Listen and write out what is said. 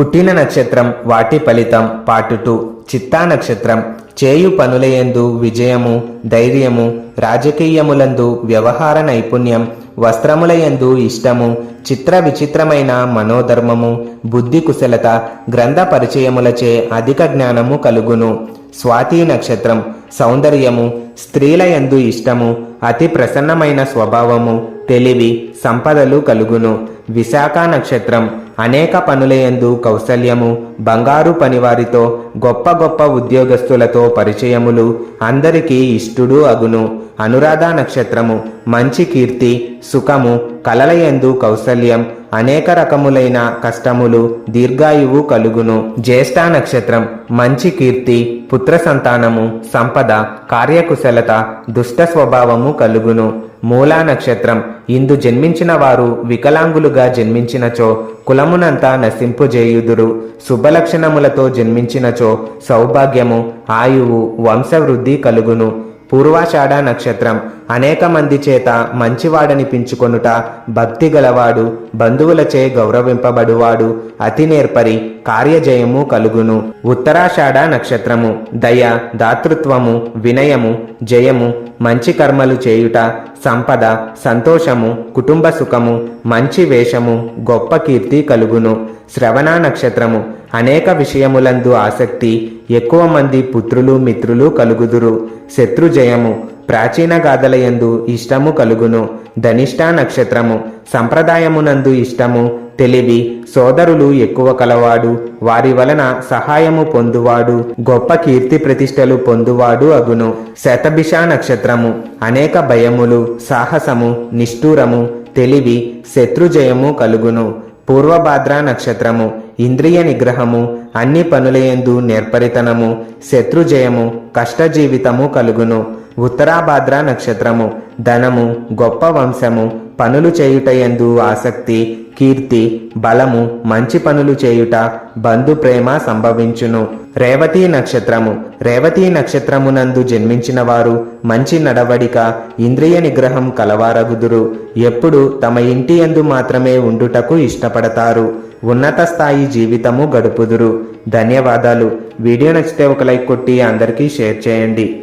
పుట్టిన నక్షత్రం వాటి ఫలితం పాటుటు టూ చిత్తా నక్షత్రం చేయు పనులయందు విజయము ధైర్యము రాజకీయములందు వ్యవహార నైపుణ్యం వస్త్రములయందు ఇష్టము చిత్ర విచిత్రమైన మనోధర్మము బుద్ధి కుశలత గ్రంథ పరిచయములచే అధిక జ్ఞానము కలుగును. స్వాతి నక్షత్రం సౌందర్యము స్త్రీలయందు ఇష్టము అతి ప్రసన్నమైన స్వభావము తెలివి సంపదలు కలుగును. విశాఖ నక్షత్రం అనేక పనులయందు కౌశల్యము బంగారు పనివారితో గొప్ప గొప్ప ఉద్యోగస్తులతో పరిచయములు అందరికీ ఇష్టుడు అగును. అనురాధ నక్షత్రము మంచి కీర్తి సుఖము కలలయందు కౌశల్యం అనేక రకములైన కష్టములు దీర్ఘాయువు కలుగును. జ్యేష్ఠ నక్షత్రం మంచి కీర్తి పుత్ర సంతానము సంపద కార్యకుశలత దుష్ట స్వభావము కలుగును. మూలా నక్షత్రం ఇందు జన్మించిన వారు వికలాంగులుగా జన్మించినచో కులమునంతా నశింపుజేయుదురు శుభలక్షణములతో జన్మించినచో సౌభాగ్యము ఆయువు వంశవృద్ధి కలుగును. పూర్వాషాఢ నక్షత్రం. అనేక మంది చేత మంచివాడనిపించుకొనుట భక్తి గలవాడు బంధువులచే గౌరవింపబడువాడు అతి నేర్పరి కార్యజయము కలుగును. ఉత్తరాషాఢ నక్షత్రము దయ దాతృత్వము వినయము జయము మంచి కర్మలు చేయుట సంపద సంతోషము కుటుంబ సుఖము మంచి వేషము గొప్ప కీర్తి కలుగును. శ్రవణ నక్షత్రము అనేక విషయములందు ఆసక్తి ఎక్కువ మంది పుత్రులు మిత్రులు కలుగుదురు. శత్రుజయము ప్రాచీన గాథలయందు ఇష్టము కలుగును. ధనిష్ట నక్షత్రము సంప్రదాయమునందు ఇష్టము. తెలివి సోదరులు ఎక్కువ కలవాడు. వారి వలన సహాయము పొందువాడు. గొప్ప కీర్తి ప్రతిష్టలు పొందువాడు అగును. శతభిష నక్షత్రము అనేక భయములు సాహసము నిష్ఠూరము. తెలివి శత్రుజయము కలుగును. పూర్వభాద్ర నక్షత్రము ఇంద్రియ నిగ్రహము అన్ని పనులయందు నేర్పరితనము శత్రుజయము కష్టజీవితము కలుగును. ఉత్తరాభాద్ర నక్షత్రము. ధనము గొప్ప వంశము పనులు చేయుటయందు ఆసక్తి కీర్తి బలము మంచి పనులు చేయుట బంధు ప్రేమ సంభవించును. రేవతి నక్షత్రము. రేవతి నక్షత్రమునందు జన్మించిన వారు మంచి నడవడిక ఇంద్రియ నిగ్రహం కలవారగుదురు. ఎప్పుడు తమ ఇంటి యందు మాత్రమే ఉండుటకు ఇష్టపడతారు. ఉన్నత స్థాయి జీవితము గడుపుదురు. ధన్యవాదాలు. వీడియో నచ్చితే ఒక లైక్ కొట్టి అందరికీ షేర్ చేయండి.